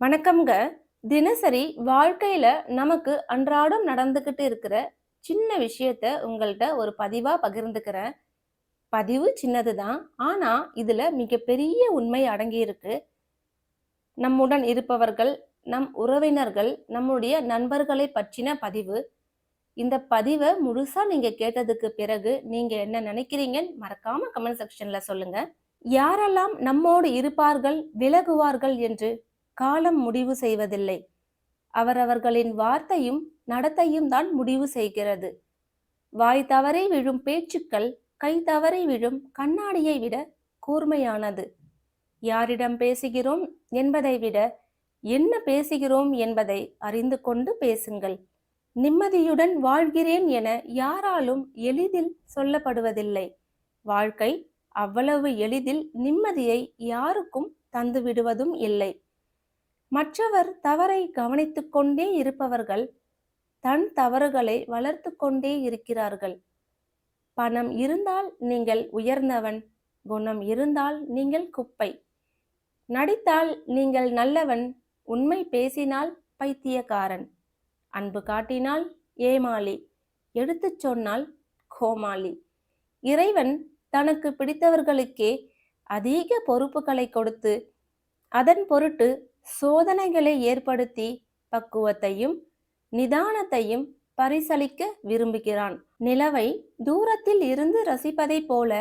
வணக்கம்ங்க. தினசரி வாழ்க்கையில நமக்கு அன்றாடம் நடந்துகிட்டு இருக்கிற சின்ன விஷயத்த உங்கள்கிட்ட ஒரு பதிவா பகிர்ந்துக்கிறேன். பதிவு சின்னதுதான். ஆனா இதுல மிகப்பெரிய உண்மை அடங்கியிருக்கு நம்முடன் இருப்பவர்கள் நம் உறவினர்கள் நம்முடைய நண்பர்களை பற்றின பதிவு. இந்த பதிவை முழுசா நீங்க கேட்டதுக்கு பிறகு நீங்க என்ன நினைக்கிறீங்கன்னு மறக்காம கமெண்ட் செக்ஷன்ல சொல்லுங்க. யாரெல்லாம் நம்மோடு இருப்பார்கள் விலகுவார்கள் என்று காலம் முடிவு செய்வதில்லை. அவரவர்களின் வார்த்தையும் நடத்தையும் தான் முடிவு செய்கிறது. வாய் தவறை விழும் பேச்சுக்கள் கை தவறை விழும் கண்ணாடியை விட கூர்மையானது. யாரிடம் பேசுகிறோம் என்பதை விட என்ன பேசுகிறோம் என்பதை அறிந்து கொண்டு பேசுங்கள். நிம்மதியுடன் வாழ்கிறேன் என யாராலும் எளிதில் சொல்லப்படுவதில்லை. வாழ்க்கை அவ்வளவு எளிதில் நிம்மதியை யாருக்கும் தந்துவிடுவதும் இல்லை. மற்றவர் தவறை கவனித்து கொண்டே இருப்பவர்கள் தன் தவறுகளை வளர்த்து கொண்டே இருக்கிறார்கள். பணம் இருந்தால் நீங்கள் உயர்ந்தவன் குணம் இருந்தால் நீங்கள் குப்பை. நடித்தால் நீங்கள் நல்லவன் உண்மை பேசினால் பைத்தியக்காரன். அன்பு காட்டினால் ஏமாளி எடுத்துச் சொன்னால் கோமாளி. இறைவன் தனக்கு பிடித்தவர்களுக்கே அதிக பொறுப்புகளை கொடுத்து அதன் பொருட்டு சோதனைகளை ஏற்படுத்தி பக்குவத்தையும் நிதானத்தையும் பரிசளிக்க விரும்புகிறான். நிலவை தூரத்தில் இருந்து ரசிப்பதைப் போல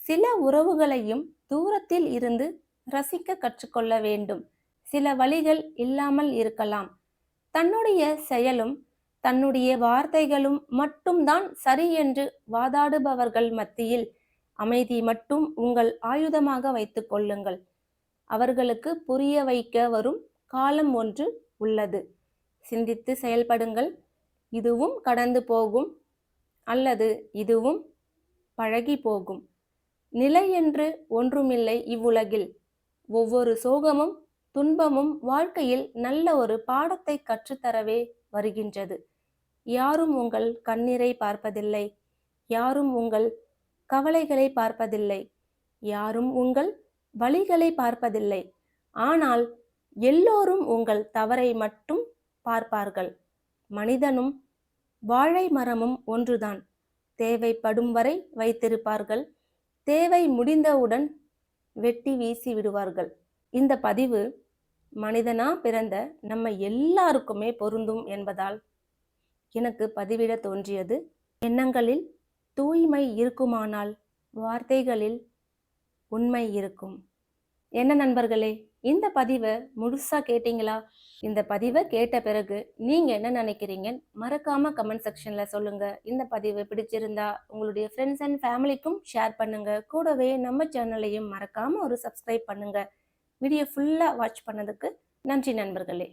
சில உறவுகளையும் தூரத்தில் இருந்து ரசிக்க கற்றுக்கொள்ள வேண்டும். சில வழிகள் இல்லாமல் இருக்கலாம். தன்னுடைய செயலும் தன்னுடைய வார்த்தைகளும் மட்டும்தான் சரி என்று வாதாடுபவர்கள் மத்தியில் அமைதி மட்டும் உங்கள் ஆயுதமாக வைத்துக் கொள்ளுங்கள். அவர்களுக்கு புரிய வைக்க வரும் காலம் ஒன்று உள்ளது. சிந்தித்து செயல்படுங்கள். இதுவும் கடந்து போகும் அல்லது இதுவும் பழகி போகும். நிலை என்று ஒன்றுமில்லை இவ்வுலகில். ஒவ்வொரு சோகமும் துன்பமும் வாழ்க்கையில் நல்ல ஒரு பாடத்தை கற்றுத்தரவே வருகின்றது. யாரும் உங்கள் கண்ணீரை பார்ப்பதில்லை. யாரும் உங்கள் கவலைகளை பார்ப்பதில்லை. யாரும் உங்கள் வழிகளை பார்ப்பதில்லை. ஆனால் எல்லோரும் உங்கள் தவறை மட்டும் பார்ப்பார்கள். மனிதனும் வாழை மரமும் ஒன்றுதான். தேவைப்படும் வரை வைத்திருப்பார்கள். தேவை முடிந்தவுடன் வெட்டி வீசி விடுவார்கள். இந்த பதிவு மனிதனா பிறந்த நம்ம எல்லாருக்குமே பொருந்தும் என்பதால் எனக்கு பதிவிட தோன்றியது. எண்ணங்களில் தூய்மை இருக்குமானால் வார்த்தைகளில் உண்மை இருக்கும். என்ன நண்பர்களே இந்த பதிவை முழுசாக கேட்டீங்களா? இந்த பதிவை கேட்ட பிறகு நீங்கள் என்ன நினைக்கிறீங்க மறக்காமல் கமெண்ட் செக்ஷனில் சொல்லுங்கள் இந்த பதிவு பிடிச்சிருந்தா உங்களுடைய ஃப்ரெண்ட்ஸ் அண்ட் ஃபேமிலிக்கும் ஷேர் பண்ணுங்கள் கூடவே நம்ம சேனலையும் மறக்காமல் ஒரு சப்ஸ்கிரைப் பண்ணுங்கள் வீடியோ ஃபுல்லாக வாட்ச் பண்ணதுக்கு நன்றி நண்பர்களே.